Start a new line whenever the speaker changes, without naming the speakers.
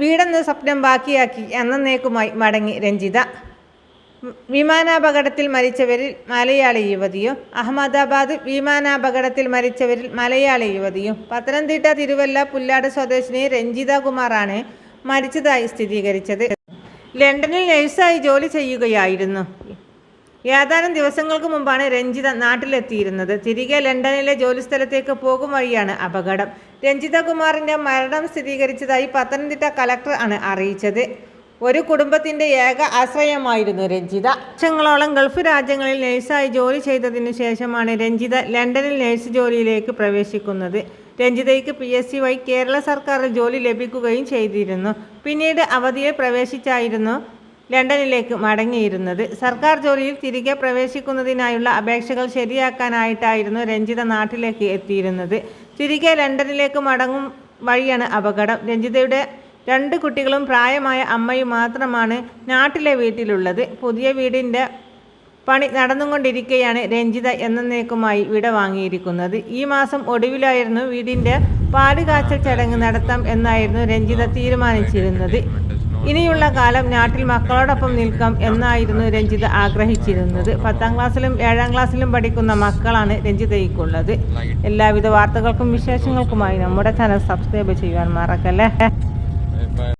വീടെന്ന സ്വപ്നം ബാക്കിയാക്കി എന്നേക്കുമായി മടങ്ങി രഞ്ജിത. വിമാനാപകടത്തിൽ മരിച്ചവരിൽ മലയാളി യുവതിയും അഹമ്മദാബാദ് വിമാനാപകടത്തിൽ മരിച്ചവരിൽ മലയാളി യുവതിയും പത്തനംതിട്ട തിരുവല്ല പുല്ലാട് സ്വദേശിനി രഞ്ജിത കുമാറാണ് മരിച്ചതായി സ്ഥിരീകരിച്ചത്. ലണ്ടനിൽ നഴ്സായി ജോലി ചെയ്യുകയായിരുന്നു. ഏതാനും ദിവസങ്ങൾക്ക് മുമ്പാണ് രഞ്ജിത നാട്ടിലെത്തിയിരുന്നത്. തിരികെ ലണ്ടനിലെ ജോലിസ്ഥലത്തേക്ക് പോകും വഴിയാണ് അപകടം. രഞ്ജിത കുമാറിന്റെ മരണം സ്ഥിരീകരിച്ചതായി പത്തനംതിട്ട കലക്ടർ ആണ് അറിയിച്ചത്. ഒരു കുടുംബത്തിന്റെ ഏക ആശ്രയമായിരുന്നു രഞ്ജിത. വർഷങ്ങളോളം ഗൾഫ് രാജ്യങ്ങളിൽ നഴ്സായി ജോലി ചെയ്തതിനു ശേഷമാണ് രഞ്ജിത ലണ്ടനിൽ നഴ്സ് ജോലിയിലേക്ക് പ്രവേശിക്കുന്നത്. രഞ്ജിതയ്ക്ക് പി എസ് സി വഴി കേരള സർക്കാരിൽ ജോലി ലഭിക്കുകയും ചെയ്തിരുന്നു. പിന്നീട് അവധിയെ പ്രവേശിച്ചായിരുന്നു ലണ്ടനിലേക്ക് മടങ്ങിയിരുന്നത്. സർക്കാർ ജോലിയിൽ തിരികെ പ്രവേശിക്കുന്നതിനായുള്ള അപേക്ഷകൾ ശരിയാക്കാനായിട്ടായിരുന്നു രഞ്ജിത നാട്ടിലേക്ക് എത്തിയിരുന്നത്. തിരികെ ലണ്ടനിലേക്ക് മടങ്ങും വഴിയാണ് അപകടം. രഞ്ജിതയുടെ രണ്ട് കുട്ടികളും പ്രായമായ അമ്മയും മാത്രമാണ് നാട്ടിലെ വീട്ടിലുള്ളത്. പുതിയ വീടിന്റെ പണി നടന്നുകൊണ്ടിരിക്കെയാണ് രഞ്ജിത എന്നേക്കുമായി വിട വാങ്ങിയിരിക്കുന്നത്. ഈ മാസം ഒടുവിലായിരുന്നു വീടിന്റെ പാലുകാച്ചൽ ചടങ്ങ് നടത്താം എന്നായിരുന്നു രഞ്ജിത തീരുമാനിച്ചിരുന്നത്. ഇനിയുള്ള കാലം നാട്ടിൽ മക്കളോടൊപ്പം നിൽക്കാം എന്നായിരുന്നു രഞ്ജിത ആഗ്രഹിച്ചിരുന്നത്. പത്താം ക്ലാസ്സിലും ഏഴാം ക്ലാസ്സിലും പഠിക്കുന്ന മക്കളാണ് രഞ്ജിതയ്ക്കുള്ളത് എല്ലാവിധ വാർത്തകൾക്കും വിശേഷങ്ങൾക്കുമായി നമ്മുടെ ചാനൽ സബ്സ്ക്രൈബ് ചെയ്യുവാൻ മറക്കല്ലേ?